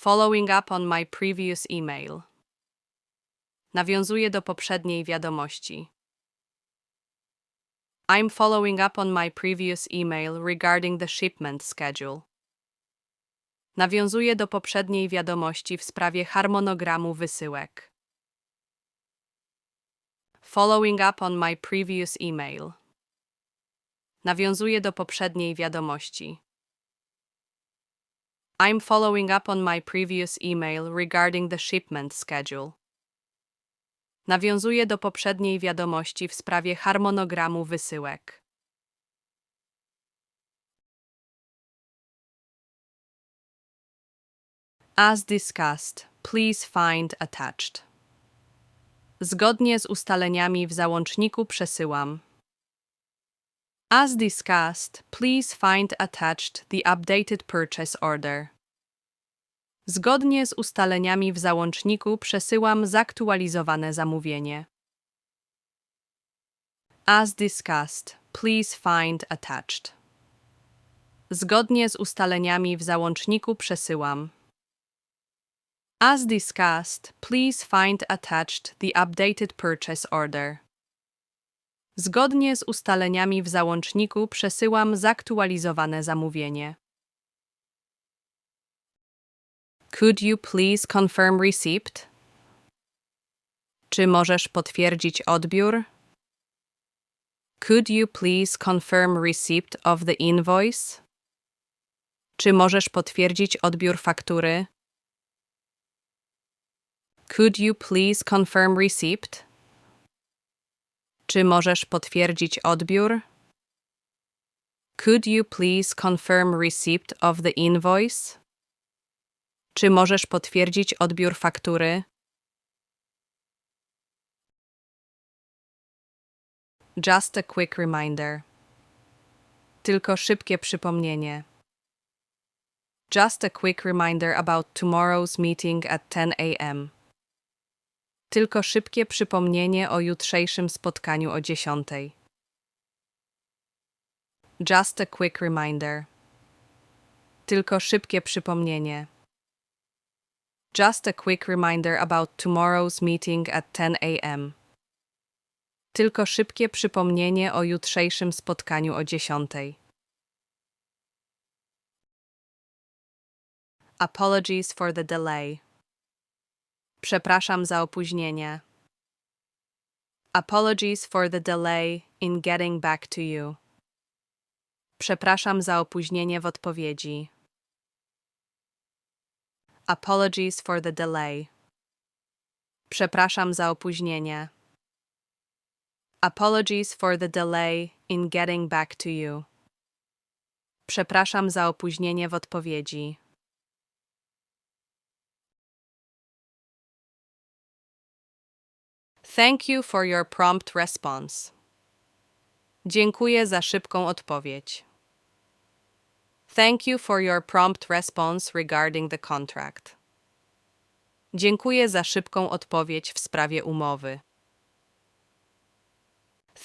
Following up on my previous email. Nawiązuję do poprzedniej wiadomości. I'm following up on my previous email regarding the shipment schedule. Nawiązuję do poprzedniej wiadomości w sprawie harmonogramu wysyłek. Following up on my previous email. Nawiązuję do poprzedniej wiadomości. I'm following up on my previous email regarding the shipment schedule. Nawiązuję do poprzedniej wiadomości w sprawie harmonogramu wysyłek. As discussed, please find attached. Zgodnie z ustaleniami w załączniku przesyłam. As discussed, please find attached the updated purchase order. Zgodnie z ustaleniami w załączniku przesyłam zaktualizowane zamówienie. As discussed, please find attached. Zgodnie z ustaleniami w załączniku przesyłam. As discussed, please find attached the updated purchase order. Zgodnie z ustaleniami w załączniku przesyłam zaktualizowane zamówienie. Could you please confirm receipt? Czy możesz potwierdzić odbiór? Could you please confirm receipt of the invoice? Czy możesz potwierdzić odbiór faktury? Could you please confirm receipt? Czy możesz potwierdzić odbiór? Could you please confirm receipt of the invoice? Czy możesz potwierdzić odbiór faktury? Just a quick reminder. Tylko szybkie przypomnienie. Just a quick reminder about tomorrow's meeting at 10 a.m. Tylko szybkie przypomnienie o jutrzejszym spotkaniu o 10. Just a quick reminder. Tylko szybkie przypomnienie. Just a quick reminder about tomorrow's meeting at 10 a.m. Tylko szybkie przypomnienie o jutrzejszym spotkaniu o 10. Apologies for the delay. Przepraszam za opóźnienie. Apologies for the delay in getting back to you. Przepraszam za opóźnienie w odpowiedzi. Apologies for the delay. Przepraszam za opóźnienie. Apologies for the delay in getting back to you. Przepraszam za opóźnienie w odpowiedzi. Thank you for your prompt response. Dziękuję za szybką odpowiedź. Thank you for your prompt response regarding the contract. Dziękuję za szybką odpowiedź w sprawie umowy.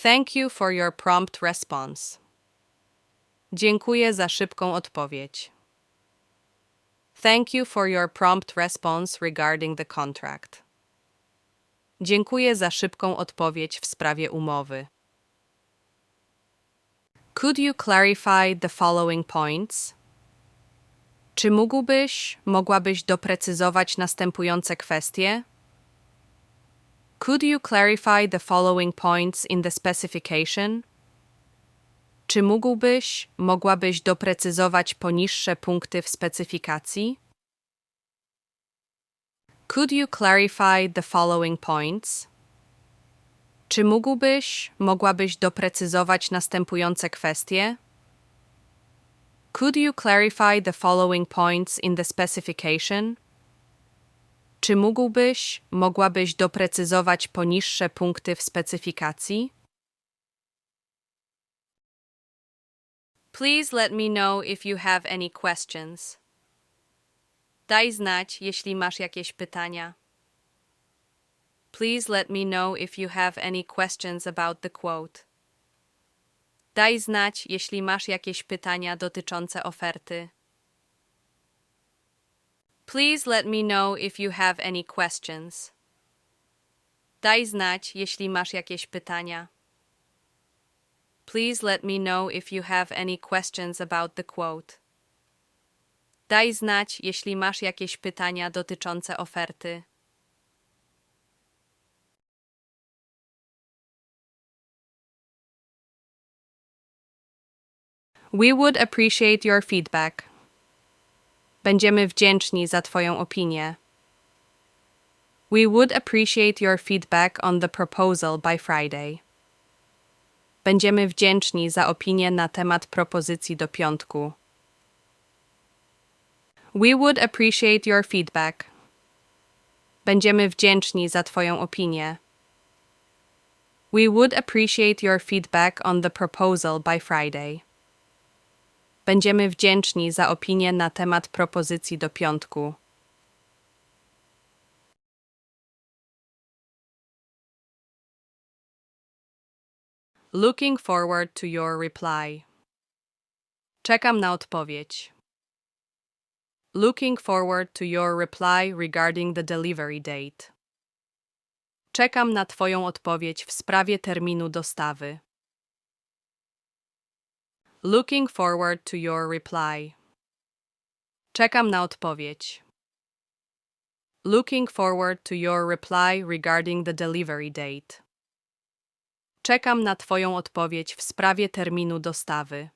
Thank you for your prompt response. Dziękuję za szybką odpowiedź. Thank you for your prompt response regarding the contract. Dziękuję za szybką odpowiedź w sprawie umowy. Could you clarify the following points? Czy mógłbyś, mogłabyś doprecyzować następujące kwestie? Could you clarify the following points in the specification? Czy mógłbyś, mogłabyś doprecyzować poniższe punkty w specyfikacji? Could you clarify the following points? Czy mógłbyś, mogłabyś doprecyzować następujące kwestie? Could you clarify the following points in the specification? Czy mógłbyś, mogłabyś doprecyzować poniższe punkty w specyfikacji? Please let me know if you have any questions. Daj znać, jeśli masz jakieś pytania. Please let me know if you have any questions about the quote. Daj znać, jeśli masz jakieś pytania dotyczące oferty. Please let me know if you have any questions. Daj znać, jeśli masz jakieś pytania. Please let me know if you have any questions about the quote. Daj znać, jeśli masz jakieś pytania dotyczące oferty. We would appreciate your feedback. Będziemy wdzięczni za Twoją opinię. We would appreciate your feedback on the proposal by Friday. Będziemy wdzięczni za opinię na temat propozycji do piątku. We would appreciate your feedback. Będziemy wdzięczni za Twoją opinię. We would appreciate your feedback on the proposal by Friday. Będziemy wdzięczni za opinię na temat propozycji do piątku. Looking forward to your reply. Czekam na odpowiedź. Looking forward to your reply regarding the delivery date. Czekam na Twoją odpowiedź w sprawie terminu dostawy. Looking forward to your reply. Czekam na odpowiedź. Looking forward to your reply regarding the delivery date. Czekam na Twoją odpowiedź w sprawie terminu dostawy.